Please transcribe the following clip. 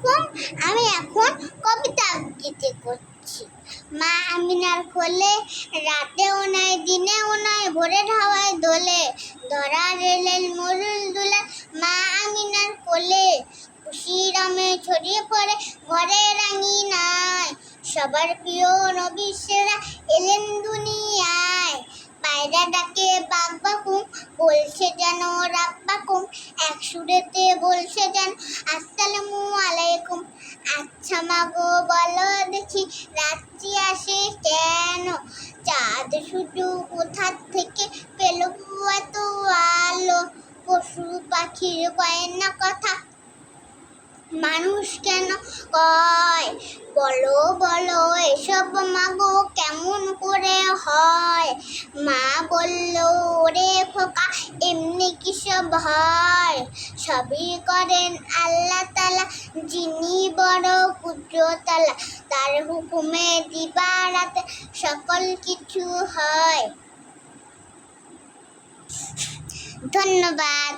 আলাইকুম আমি এখন কবিতা আবৃত্তি করছি। মা আমিনার কোলে, রাতেও নয় দিনেও নয় ভোরের হাওয়ায় দোলে ধরা রেলের মরুল দুলা, মা আমিনার কোলে খুশি রমে ছড়িয়ে পড়ে, ঘরে রাঙি নাই, সবার প্রিয় নবিশেরা এলেন দুনিয়ায়। পায়রা ডাকে, বাঘ বাকুম বলছে যেন রাব্বাকুম এক বলছে যেন আসসালামু আলাইকুম। আচ্ছা মাগো বলো দেখি রাত্রি আসে কেন? চাঁদ শুধু কোথার থেকে পেল? এত আলো, পশু পাখির কয় না কথা। মানুষ কেন কয়? বলো বলো, এসব মাগো কেমন করে হয়? মা বলল, ওরে খোকা এমনি কি সব হয়? সবই করেন আল্লাহ তালা যিনি বড় কুদ্রতালা তার হুকুমে দিবারাতে সকল কিছু হয়। ধন্যবাদ।